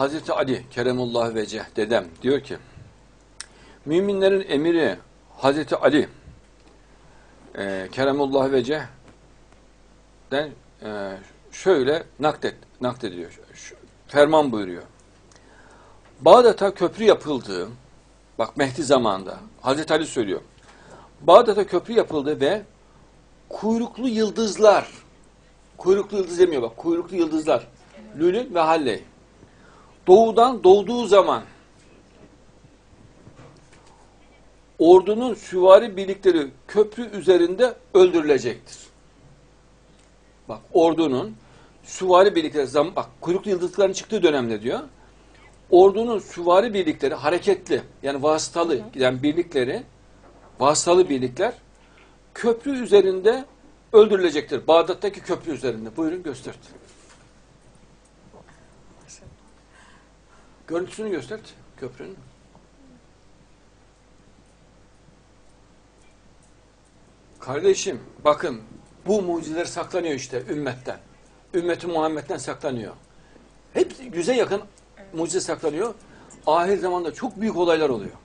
Hazreti Ali Keremullah Veceh dedem diyor ki müminlerin emiri Hazreti Ali e, Keremullah Veceh'den e, şöyle nakdet, naklediyor. Şu- ferman buyuruyor. Bağdat'a köprü yapıldığı, bak Mehdi zamanında, Hazreti Ali söylüyor. Bağdat'a köprü yapıldı ve kuyruklu yıldızlar, kuyruklu yıldız demiyor bak, kuyruklu yıldızlar, Lülün ve Halley. Doğudan doğduğu zaman ordunun süvari birlikleri köprü üzerinde öldürülecektir. Bak ordunun süvari birlikleri, zam, bak kuyruklu yıldızların çıktığı dönemde diyor. Ordunun süvari birlikleri hareketli yani vasıtalı giden birlikleri vasıtalı birlikler köprü üzerinde öldürülecektir. Bağdat'taki köprü üzerinde. Buyurun göstert. Görüntüsünü göstert köprünün. Kardeşim bakın bu mucizeler saklanıyor işte ümmetten. Ümmeti Muhammed'den saklanıyor. Hep yüze yakın mucize saklanıyor. Ahir zamanda çok büyük olaylar oluyor.